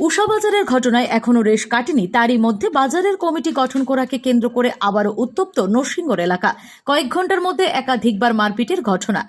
উষা বাজারের ঘটনায় এখনও রেশ কাটেনি। তারই মধ্যে বাজারের কমিটি গঠন করাকে কেন্দ্র করে আবারও উত্তপ্ত নরসিংগড় এলাকা। কয়েক ঘণ্টার মধ্যে একাধিকবার মারপিটের ঘটনা।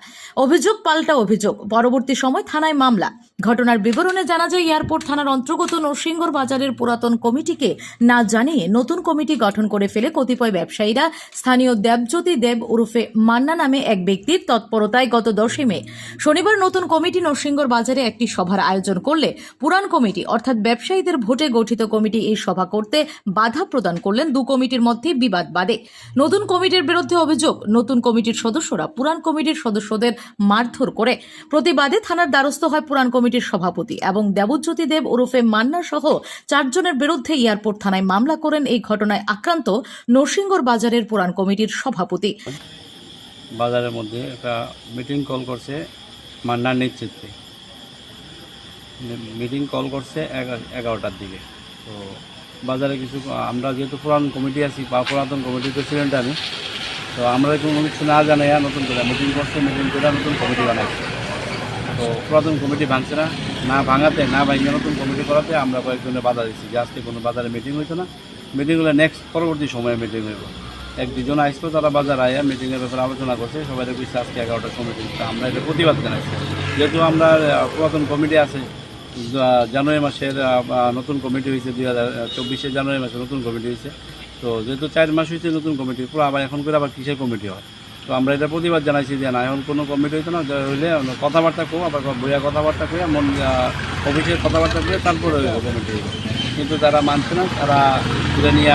অভিযোগ পাল্টা অভিযোগ। পরবর্তী সময় থানায় মামলা। ঘটনার বিবরণে জানা যায়, এয়ারপোর্ট থানার অন্তর্গত নরসিংগড় বাজারের পুরাতন কমিটিকে না জানিয়ে নতুন কমিটি গঠন করে ফেলে কতিপয় ব্যবসায়ীরা। স্থানীয় দেবজ্যোতি দেব ওরফে মান্না নামে এক ব্যক্তির তৎপরতায় গত দশই মে শনিবার নতুন কমিটি নরসিংগড় বাজারে একটি সভার আয়োজন করলে পুরান কমিটি, অর্থাৎ ব্যবসায়ীদের ভোটে গঠিত কমিটি এই সভা করতে বাধা প্রদান করলেন দু কমিটির মধ্যে বিবাদ বাদে। নতুন কমিটির বিরুদ্ধে অভিযোগ, নতুন কমিটির সদস্যরা পুরান কমিটির সদস্যদের মারধর করে। প্রতিবাদে থানার দ্বারস্থ হয় পুরান কমিটির সভাপতি এবং দেবজ্যোতি দেব ওরফে মান্না সহ চারজনের বিরুদ্ধে এয়ারপোর্ট থানায় মামলা করেন এই ঘটনায় আক্রান্ত নরসিংগড় বাজারের পুরান কমিটির সভাপতি। বাজারের মধ্যে একটা মিটিং কল করছে মান্নার নেতৃত্বে। মিটিং কল করছে এগা- এগারোটার দিকে। তো বাজারে কিছু আমরা যেহেতু পুরান কমিটি আছি বা পুরাতন কমিটির প্রেসিডেন্ট আমি, তো আমরা কোনো কিছু না জানাই নতুন করে মিটিং করছে মিটিং করে নতুন কমিটি বানাইছে। তো পুরাতন কমিটি ভাঙছে না না ভাঙাতে, না ভাঙিয়ে নতুন কমিটি করাতে আমরা কয়েকজনের বাধা দিচ্ছি যে আজকে কোনো বাজারে মিটিং হইতো না। মিটিং হলে নেক্সট পরবর্তী সময়ে মিটিং হইব। এক দুজন আসতো তারা বাজার আয়া মিটিংয়ের ব্যাপারে আলোচনা করছে, সবাই বুঝছে আজকে এগারোটার সময় আমরা এটা প্রতিবাদ জানাইছি। যেহেতু আমরা পুরাতন কমিটি আছে জানুয়ারি মাসের নতুন কমিটি হয়েছে দুই হাজার চব্বিশে জানুয়ারি মাসে নতুন কমিটি হয়েছে। তো যেহেতু চার মাস হয়েছে নতুন কমিটি, পুরো আবার এখন করে আবার কিসের কমিটি হয়? তো আমরা এটা প্রতিবাদ জানাইছি যে না, এখন কোনো কমিটি হইতো না হইলে কথাবার্তা কো আবার বইয়া কথাবার্তা করে মন অফিসের কথাবার্তা করে তারপরে কমিটি। কিন্তু তারা মানছে না, তারা তুলে নিয়ে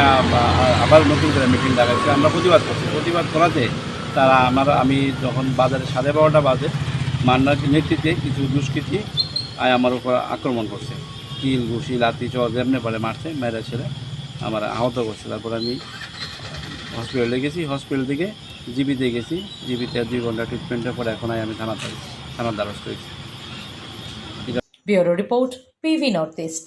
আবার নতুন করে মিটিং ডাকাচ্ছে আমরা প্রতিবাদ করছি। প্রতিবাদ করাতে তারা আমার, আমি যখন বাজারে সাড়ে বারোটা বাজে, মান্নার নেতৃত্বে কিছু দুষ্কৃতী আয় আমার উপর আক্রমণ করছে। কিল ঘুষি লাতি চ যেমনে পারে মারছে, মেরে ছেলে আমার আহত করছে। তারপর আমি হসপিটালে গেছি হসপিটাল থেকে জিবিতে গেছি। জিবিতে দুই ঘণ্টা ট্রিটমেন্টের পরে এখন আমি থানা থানার দ্বারস্থ হয়েছি। Bureau report PV north east.